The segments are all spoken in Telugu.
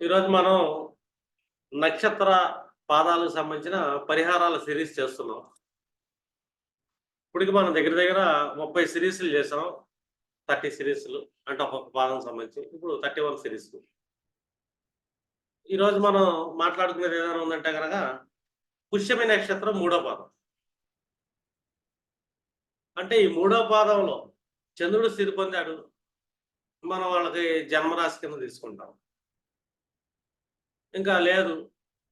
ఈరోజు మనం నక్షత్ర పాదాలకు సంబంధించిన పరిహారాల సిరీస్ చేస్తున్నాం. ఇప్పటికి మనం దగ్గర దగ్గర ముప్పై సిరీస్లు చేసాం థర్టీ సిరీస్లు అంటే ఒక్కొక్క పాదం సంబంధించి. ఇప్పుడు థర్టీ వన్ సిరీస్. ఈరోజు మనం మాట్లాడుకునేది ఏదైనా ఉందంటే కనుక పుష్యమి నక్షత్రం మూడో పాదం. అంటే ఈ మూడో పాదంలో చంద్రుడు స్థితి పొందాడు మనం వాళ్ళకి జన్మరాశి కింద తీసుకుంటాం. ఇంకా లేదు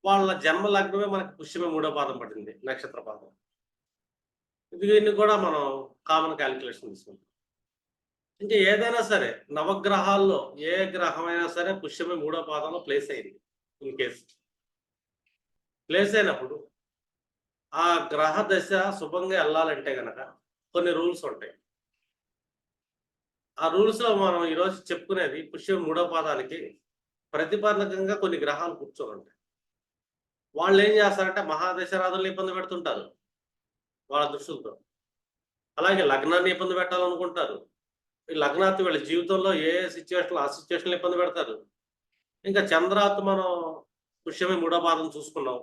వాళ్ళ జన్మ లగ్నమే మనకి పుష్యమే మూడో పాదం పడింది నక్షత్ర పాదం. దీన్ని కూడా మనం కామన్ క్యాలిక్యులేషన్ తీసుకుంటాం. ఇంకా ఏదైనా సరే నవగ్రహాల్లో ఏ గ్రహమైనా సరే పుష్యమే మూడో పాదంలో ప్లేస్ అయింది ఇన్ కేసు ప్లేస్ అయినప్పుడు ఆ గ్రహ దశ శుభంగా వెళ్ళాలంటే గనక కొన్ని రూల్స్ ఉంటాయి. ఆ రూల్స్లో మనం ఈరోజు చెప్పుకునేది పుష్యం మూడో పాదానికి ప్రతిపాదకంగా కొన్ని గ్రహాలు కూర్చొని ఉంటాయి వాళ్ళు ఏం చేస్తారంటే మహాదశరాధులను ఇబ్బంది పెడుతుంటారు వాళ్ళ దృష్టితో అలాగే లగ్నాన్ని ఇబ్బంది పెట్టాలనుకుంటారు. ఈ లగ్నాత్ వీళ్ళ జీవితంలో ఏ సిచ్యువేషన్ ఆ సిచ్యువేషన్లు ఇబ్బంది పెడతారు. ఇంకా చంద్రాత్ మనం పుష్యమే మూడో పాదం చూసుకున్నాం.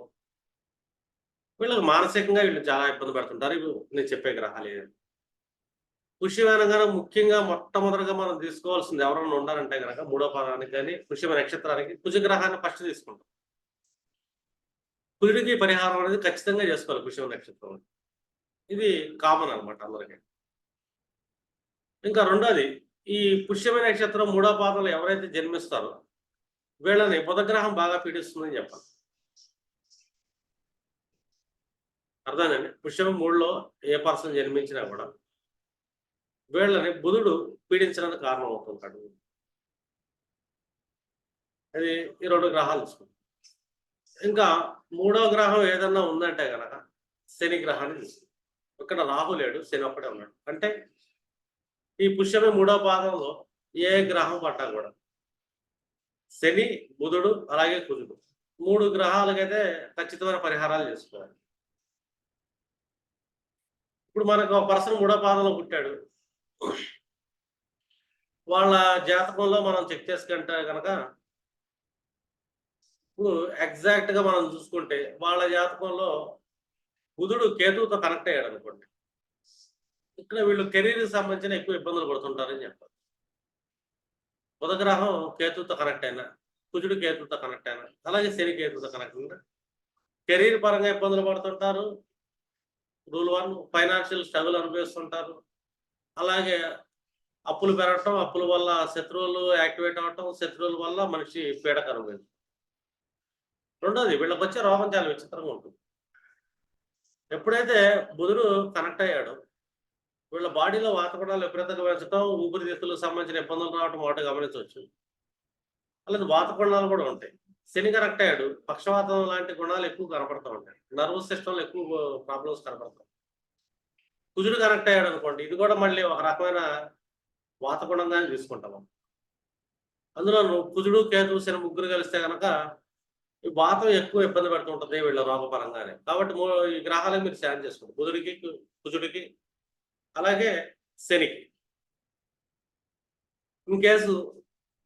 వీళ్ళకి మానసికంగా వీళ్ళు చాలా ఇబ్బంది పెడుతుంటారు. ఇవి నేను చెప్పే గ్రహాలు ఏవి. ముఖ్యంగా మొట్టమొదటిగా మనం తీసుకోవాల్సింది ఎవరైనా ఉండాలంటే కనుక మూడో పాదానికి కానీ పుష్యమ నక్షత్రానికి కుజగ్రహాన్ని ఫస్ట్ తీసుకుంటాం. కుజుడికి పరిహారం అనేది ఖచ్చితంగా చేసుకోవాలి పుష్యమ నక్షత్రం ఇది కామన్ అన్నమాట అందరికీ. ఇంకా రెండోది ఈ పుష్యమ నక్షత్రం మూడో పాదంలో ఎవరైతే జన్మిస్తారో వీళ్ళని బుధగ్రహం బాగా పీడిస్తుందని చెప్పాలి. అర్థానండి పుష్యమ మూడులో ఏ పర్సన్ జన్మించినా కూడా వీళ్ళని బుధుడు పీడించడానికి కారణం అవుతుంటాడు అది ఈ రెండు గ్రహాలు చూసుకుంటాం ఇంకా మూడో గ్రహం ఏదన్నా ఉందంటే గనక శని గ్రహాన్ని చూసుకుంటాం ఇక్కడ రాహు లేడు శని ఒక్కడే ఉన్నాడు. అంటే ఈ పుష్యమే మూడో పాదంలో ఏ గ్రహం పడ్డా కూడా శని బుధుడు అలాగే కుజుడు మూడు గ్రహాలకైతే ఖచ్చితమైన పరిహారాలు చేసుకోవాలి. ఇప్పుడు మనకు ఒక పర్సన్ మూడో పాదంలో పుట్టాడు. వాళ్ళ జాతకంలో మనం చెక్ చేసుకుంటే కనుక ఇప్పుడు ఎగ్జాక్ట్గా మనం చూసుకుంటే వాళ్ళ జాతకంలో బుధుడు కేతువుతో కనెక్ట్ అయ్యాడు అనుకోండి. ఇక్కడ వీళ్ళు కెరీర్ సంబంధించిన ఎక్కువ ఇబ్బందులు పడుతుంటారని చెప్పారు బుధగ్రహం కేతువుతో కనెక్ట్ అయినా కుజుడు కేతువుతో కనెక్ట్ అయినా అలాగే శని కేతువుతో కనెక్ట్ అయినా కెరీర్ పరంగా ఇబ్బందులు పడుతుంటారు. రూల్ వన్ ఫైనాన్షియల్ స్ట్రగుల్ అనుభవిస్తుంటారు. అలాగే అప్పులు పెరగటం అప్పుల వల్ల శత్రువులు యాక్టివేట్ అవ్వటం శత్రువుల వల్ల మనిషి పీడక అనుభవించడం రెండోది వీళ్ళకి వచ్చే రోగం చాలా విచిత్రంగా ఉంటుంది. ఎప్పుడైతే బుధుడు కనెక్ట్ అయ్యాడో వీళ్ళ బాడీలో వాతావరణాలు విపరీతంగా పెంచడం ఊపిరితిత్తులకు సంబంధించిన ఇబ్బందులు రావడం ఒకటి గమనించవచ్చు. అలాగే వాతగుణాలు కూడా ఉంటాయి. శని కనెక్ట్ అయ్యాడు పక్షవాతం లాంటి గుణాలు ఎక్కువ కనపడుతూ ఉంటాయి. నర్వస్ సిస్టంలో ఎక్కువ ప్రాబ్లమ్స్ కనపడతాయి. కుజుడు కనెక్ట్ అయ్యాడు అనుకోండి ఇది కూడా మళ్ళీ ఒక రకమైన వాతగుణంగానే తీసుకుంటాం అందులో నువ్వు కుజుడు కేతు శని ముగ్గురు కలిస్తే కనుక ఈ వాతం ఎక్కువ ఇబ్బంది పెడుతుంటుంది వీళ్ళ రోగపరంగానే. కాబట్టి ఈ గ్రహాలకు మీరు శాన్ చేసుకోండి. కుజుడికి కుజుడికి అలాగే శనికి. ఇన్ కేసు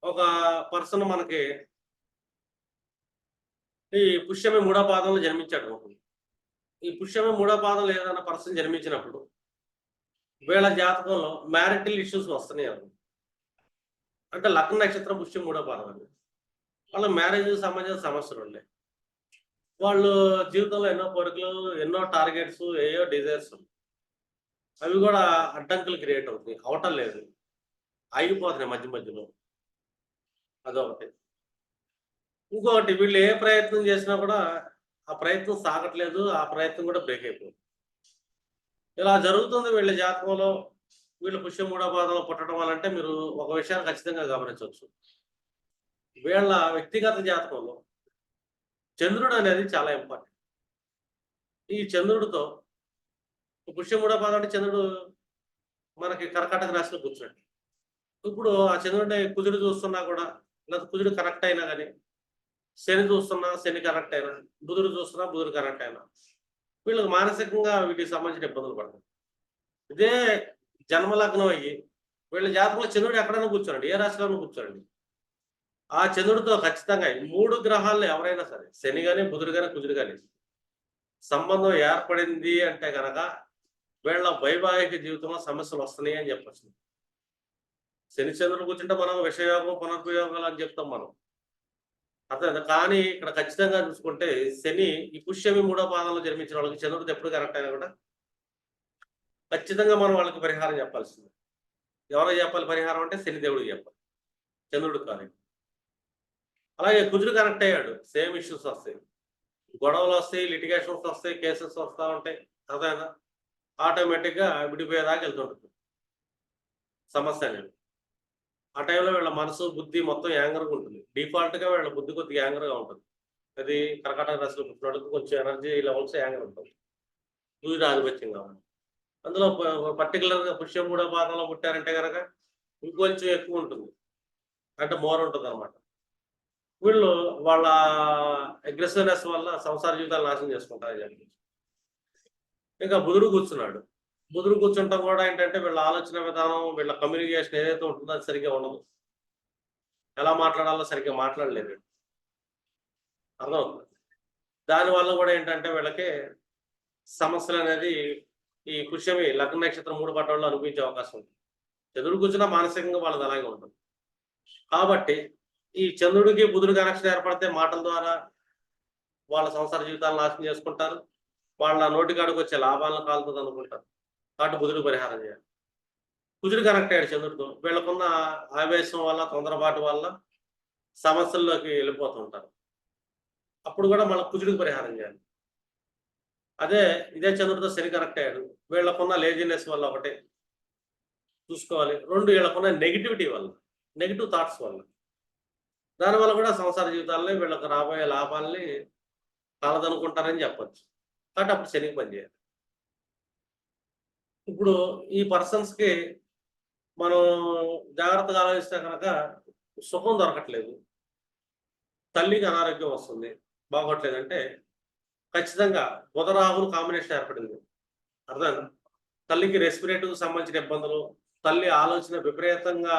ఒక పర్సన్ మనకి ఈ పుష్యమి మూడో పాదంలో జన్మించాడు అనుకోండి. ఈ పుష్యమే మూడో పాదం ఏదైనా పర్సన్ జన్మించినప్పుడు వీళ్ళ జాతకంలో మ్యారిటల్ ఇష్యూస్ వస్తున్నాయి అవి అంటే లగ్న నక్షత్రం పుష్యం మూడో పాదం అండి. వాళ్ళ మ్యారేజ్ సంబంధించిన సమస్యలు ఉన్నాయి వాళ్ళు జీవితంలో ఎన్నో కోరికలు ఎన్నో టార్గెట్స్ ఏయో డిజైర్స్ అవి కూడా అడ్డంకులు క్రియేట్ అవుతున్నాయి. అవటం లేదు. ఆగిపోతున్నాయి మధ్య మధ్యలో. అదొకటి. ఇంకొకటి వీళ్ళు ఏ ప్రయత్నం చేసినా కూడా ఆ ప్రయత్నం సాగట్లేదు ఆ ప్రయత్నం కూడా బ్రేక్ అయిపోయింది. ఇలా జరుగుతుంది వీళ్ళ జాతకంలో వీళ్ళు పుష్య మూడో పాదంలో పుట్టడం వల్లంటే మీరు ఒక విషయాన్ని ఖచ్చితంగా గమనించవచ్చు. వీళ్ళ వ్యక్తిగత జాతకంలో చంద్రుడు అనేది చాలా ఇంపార్టెంట్ ఈ చంద్రుడితో పుష్య మూడో పాదం అంటే చంద్రుడు మనకి కర్కాటక రాశిలో కూర్చున్నాడు. ఇప్పుడు ఆ చంద్రుడిని కుదురు చూస్తున్నా కూడా లేదా కుదురు కరెక్ట్ అయినా కానీ శని చూస్తున్నా శని కరెక్ట్ అయినా బుధుడు చూస్తున్నా బుధుడు కరెక్ట్ అయినా. వీళ్ళకి మానసికంగా వీటికి సంబంధించిన ఇబ్బందులు పడతాయి ఇదే జన్మలగ్నం అయ్యి వీళ్ళ జాతకంలో చంద్రుడు ఎక్కడైనా కూర్చోండి ఏ రాశిలోనూ కూర్చోండి ఆ చంద్రుడితో ఖచ్చితంగా మూడు గ్రహాల్లో ఎవరైనా సరే శని కానీ బుధుడు కానీ కుజుడు కానీ సంబంధం ఏర్పడింది అంటే కనుక వీళ్ళ వైవాహిక జీవితంలో సమస్యలు వస్తున్నాయి అని చెప్పచ్చు. శని చంద్రుడు కూర్చుంటే మనం విషయోగం పునర్ప్రయోగాలు అని చెప్తాం మనం. అర్థం కానీ ఇక్కడ ఖచ్చితంగా చూసుకుంటే శని ఈ పుష్యమి మూడో పాదంలో జన్మించిన వాళ్ళకి చంద్రుడు ఎప్పుడు కరెక్ట్ అయినా కూడా ఖచ్చితంగా మనం వాళ్ళకి పరిహారం చెప్పాల్సింది. ఎవరో చెప్పాలి పరిహారం అంటే శని దేవుడికి చెప్పాలి. చంద్రుడు కాదు. అలాగే కుజుడు కనెక్ట్ అయ్యాడు. సేమ్ ఇష్యూస్ వస్తాయి. గొడవలు వస్తాయి లిటిగేషన్స్ వస్తాయి కేసెస్ వస్తూ ఉంటాయి. అదేనా ఆటోమేటిక్గా విడిపోయేదాకా వెళ్తుంటుంది సమస్య అనేది ఆ టైంలో వీళ్ళ మనసు బుద్ధి మొత్తం యాంగర్గా ఉంటుంది. డిఫాల్ట్గా వీళ్ళ బుద్ధి కొద్దిగా యాంగర్గా ఉంటుంది. అది కర్కాటక రాశిలో పుట్టినోళ్ళకి కొంచెం ఎనర్జీ లెవెల్స్ యాంగర్ ఉంటుంది సూర్యుడు ఆధిపత్యం కావాలి అందులో పర్టికులర్గా పుష్యం మూడో పాదంలో పుట్టారంటే కనుక ఇంకొంచెం ఎక్కువ ఉంటుంది. అంటే మోర్ ఉంటుంది అనమాట వీళ్ళు వాళ్ళ అగ్రెసివ్నెస్ వల్ల సంసార జీవితాలు నాశనం చేసుకుంటారు జరిగింది ఇంకా బుధుడు కూర్చున్నాడు. బుధుడు కూర్చుంటాం కూడా ఏంటంటే వీళ్ళ ఆలోచన విధానం వీళ్ళ కమ్యూనికేషన్ ఏదైతే ఉంటుందో అది సరిగ్గా ఉండదు. ఎలా మాట్లాడాలో సరిగ్గా మాట్లాడలేదు అర్థమవుతుంది? దానివల్ల కూడా ఏంటంటే వీళ్ళకి సమస్యలు అనేది ఈ పుష్యమి లగ్న నక్షత్రం మూడు పట్టణంలో అనిపించే అవకాశం ఉంది. చంద్రుడు కూర్చున్నా మానసికంగా వాళ్ళది అలాగే ఉంటుంది. కాబట్టి ఈ చంద్రుడికి బుధుడు కనెక్షన్ ఏర్పడితే మాటల ద్వారా వాళ్ళ సంసార జీవితాలను నాశనం చేసుకుంటారు. వాళ్ళ నోటికాడికి వచ్చే లాభాలను కాలుతుంది అనుకుంటారు. కాబట్టి బుధుడు పరిహారం చేయాలి. కుజుడు కనెక్ట్ అయ్యాడు చంద్రుడితో వీళ్ళకున్న ఆవేశం వల్ల తొందరపాటు వల్ల సమస్యల్లోకి వెళ్ళిపోతుంటారు అప్పుడు కూడా మళ్ళీ కుజుడికి పరిహారం చేయాలి. అదే ఇదే చంద్రుడితో శని కనెక్ట్ అయ్యాడు. వీళ్ళకున్న లేజినెస్ వల్ల ఒకటే. చూసుకోవాలి. రెండు వీళ్ళకున్న నెగిటివిటీ వల్ల నెగిటివ్ థాట్స్ వల్ల. దానివల్ల కూడా సంసార జీవితాలని వీళ్ళకి రాబోయే లాభాలని కలదనుకుంటారని చెప్పచ్చు. కాబట్టి అప్పుడు శనికి పనిచేయాలి. ఇప్పుడు ఈ పర్సన్స్కి మనం జాగ్రత్తగా ఆలోచిస్తే కనుక సుఖం దొరకట్లేదు. తల్లికి అనారోగ్యం వస్తుంది బాగోట్లేదంటే ఖచ్చితంగా బుధరాహులు కాంబినేషన్ ఏర్పడింది. అర్థం? తల్లికి రెస్పిరేటరీకి సంబంధించిన ఇబ్బందులు తల్లి ఆలోచన విపరీతంగా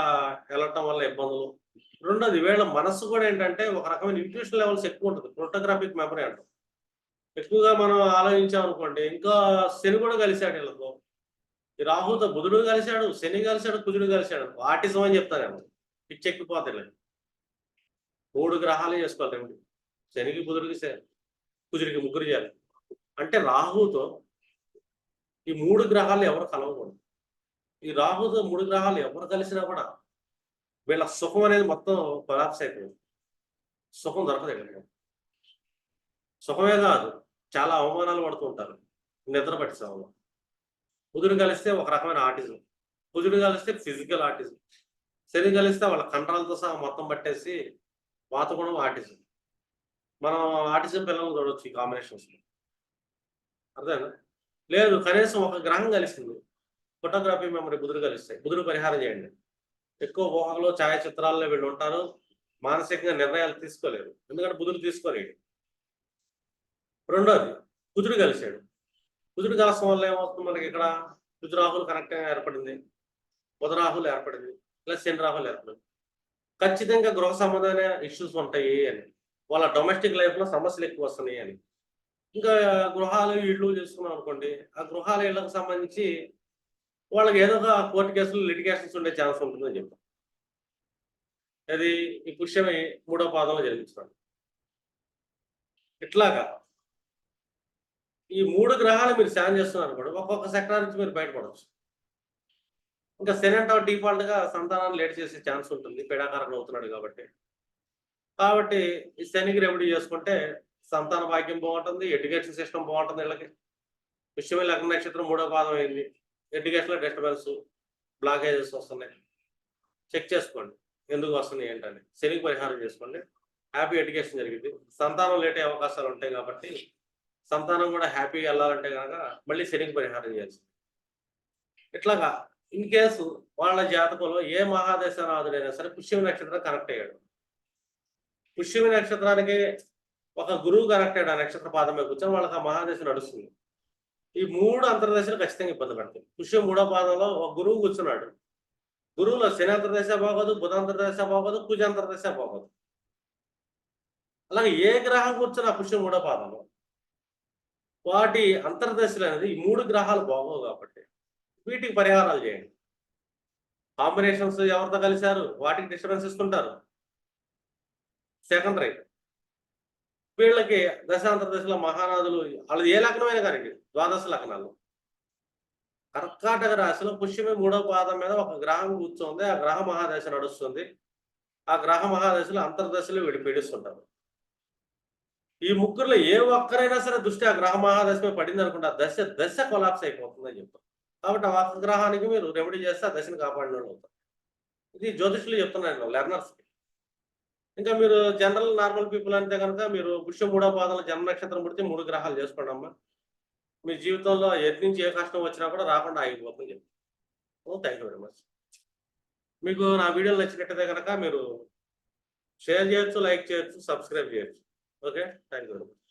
వెళ్ళటం వల్ల ఇబ్బందులు. రెండోది వీళ్ళ మనస్సు కూడా ఏంటంటే ఒక రకమైన ఇంట్యూషన్ లెవెల్స్ ఎక్కువ ఉంటుంది. ప్రోటోగ్రాఫిక్ మెమరీ అంటాం. ఎక్కువగా మనం ఆలోచించాం అనుకోండి ఇంకా శని కూడా కలిశాడు వీళ్ళతో. రాహుతో బుధుడు కలిశాడు శని కలిశాడు కుజుడు కలిశాడు. ఆటిజం అని చెప్తానేమో పిచ్చెక్కిపోతాయి మూడు గ్రహాలు చేసుకోవాలి ఏమిటి శనికి బుధుడికి కుజుడికి ముగ్గురు చేయాలి. అంటే రాహుతో ఈ మూడు గ్రహాలు ఎవరు కలవకూడదు. ఈ రాహుతో మూడు గ్రహాలు ఎవరు కలిసినా కూడా వీళ్ళ సుఖం అనేది మొత్తం కొలాప్స్ అయిపోయింది. సుఖం దొరకదు ఇక్కడ. సుఖమే కాదు చాలా అవమానాలు పడుతూ ఉంటారు. నిద్ర పట్టి బుధుడు కుదురు కలిస్తే ఒక రకమైన ఆర్టిజం కుదురు కలిస్తే ఫిజికల్ ఆర్టిజం శని కలిస్తే వాళ్ళ కండరాలతో సహా మొత్తం పట్టేసి వాతగుణం ఆర్టిజం. మనం ఆర్టిజం పిల్లలు చూడవచ్చు ఈ కాంబినేషన్స్లో అర్థమేనా లేదు కనీసం ఒక గ్రహం కలిసింది. ఫోటోగ్రఫీ మెమరీ బుధుడు కలిస్తాయి. బుధుడు పరిహారం చేయండి. ఎక్కువ ఊహలో ఛాయాచిత్రాల్లో వీళ్ళు ఉంటారు. మానసికంగా నిర్ణయాలు తీసుకోలేరు. ఎందుకంటే బుధుడు తీసుకోలేడు రెండోది కుజుడు కలిశాడు. కుజుడు కలసం వల్ల ఏమవుతుంది? మనకి ఇక్కడ కుజురాహులు కరెక్ట్గా ఏర్పడింది. బుధరాహులు ఏర్పడింది. ప్లస్ శని రాహులు ఏర్పడింది. ఖచ్చితంగా గృహ సంబంధమైన ఇష్యూస్ ఉంటాయి అని. వాళ్ళ డొమెస్టిక్ లైఫ్లో సమస్యలు ఎక్కువ వస్తున్నాయి అని. ఇంకా గృహాలు ఇళ్ళు చేసుకున్నాం అనుకోండి. ఆ గృహాల ఇళ్ళకు సంబంధించి వాళ్ళకి ఏదో ఒక కోర్టు కేసులు లిటిగేషన్స్ ఉండే ఛాన్స్ ఉంటుందని చెప్పాం అది ఈ పుష్యమే మూడో పాదంలో జరిగించున్నాడు ఇట్లాగా ఈ మూడు గ్రహాలు మీరు శాన్ చేస్తున్నారు కూడా ఒక్కొక్క సెక్టార్ నుంచి మీరు బయటపడవచ్చు. ఇంకా సెనెంట్ డిఫాల్ట్గా సంతానాన్ని లేట్ చేసే ఛాన్స్ ఉంటుంది పీడాకారంలో అవుతున్నాడు కాబట్టి. కాబట్టి ఈ శనికి రెమెడీ చేసుకుంటే సంతాన భాగ్యం బాగుంటుంది ఎడ్యుకేషన్ సిస్టమ్ బాగుంటుంది వీళ్ళకి. విషయమే లగ్న నక్షత్రం మూడో పాదం అయింది ఎడ్యుకేషన్లో డిస్టర్బెన్స్ బ్లాకేజెస్ వస్తున్నాయి. చెక్ చేసుకోండి ఎందుకు వస్తున్నాయి ఏంటని. శనికి పరిహారం చేసుకోండి హ్యాపీ ఎడ్యుకేషన్ జరిగింది. సంతానం లేటే అయ్యే అవకాశాలు ఉంటాయి కాబట్టి సంతానం కూడా హ్యాపీగా వెళ్ళాలంటే కనుక మళ్ళీ శనికి పరిహారం చేయాల్సి ఇట్లాగా ఇన్ కేసు వాళ్ళ జాతకంలో ఏ మహాదశనాథుడైనా సరే పుష్యమి నక్షత్రం కనెక్ట్ అయ్యాడు. పుష్యమి నక్షత్రానికి ఒక గురువు కనెక్ట్ అయ్యాడు ఆ నక్షత్ర పాదం మీద కూర్చొని వాళ్ళకి ఆ మహాదశ నడుస్తుంది. ఈ మూడు అంతర్దశలు ఖచ్చితంగా ఇబ్బంది పడతాయి. పుష్యం మూడో పాదంలో ఒక గురువు కూర్చున్నాడు. గురువులో శని అంతర్దశ బాగోదు బుధ అంతర్దశ బాగోదు కుజ అంతర్దశ బాగోదు. అలాగే ఏ గ్రహం కూర్చున్నా పుష్యం మూడో పాదంలో వాటి అంతర్దశలు అనేది ఈ మూడు గ్రహాలు బాగోవు కాబట్టి వీటికి పరిహారాలు చేయండి. కాంబినేషన్స్ ఎవరితో కలిశారు? వాటికి డిస్టర్బెన్స్ ఇస్తుంటారు. సెకండరీ వీళ్ళకి దశాంతర్దశలో మహారాజులు వాళ్ళది ఏ లగ్నమైన కానీ ద్వాదశ లగ్నాలు. కర్కాటక రాశిలో పుష్యమి మూడో పాదం మీద ఒక గ్రహం కూర్చోంది ఆ గ్రహ మహాదశ నడుస్తుంది. ఆ గ్రహ మహాదశలో అంతర్దశలు వీడి పీడిస్తుంటారు ఈ ముగ్గురులో ఏ ఒక్కరైనా సరే దృష్టి ఆ గ్రహ మహాదశ పడింది అనుకుంటే ఆ దశ దశ కొలాప్స్ అయిపోతుందని చెప్తారు. కాబట్టి ఆ ఒక్క గ్రహానికి మీరు రెమెడీ చేస్తే ఆ దశని కాపాడిన వాళ్ళు అవుతారు. ఇది జ్యోతిష్యులు చెప్తున్నాను లెర్నర్స్కి ఇంకా మీరు జనరల్ నార్మల్ పీపుల్ అంటే కనుక మీరు పుష్య మూడో పాదంలో జన్మ నక్షత్రం పుడితే మూడు గ్రహాలు చేసుకోండి అమ్మా. మీ జీవితంలో ఎటు నుంచి ఏ కష్టం వచ్చినా కూడా రాకుండా ఆగిపోతుంది చెప్తాను థ్యాంక్ యూ వెరీ మచ్ మీకు నా వీడియోలు నచ్చినట్టయితే కనుక మీరు షేర్ చేయొచ్చు లైక్ చేయొచ్చు సబ్స్క్రైబ్ చేయొచ్చు. Okay thank you very much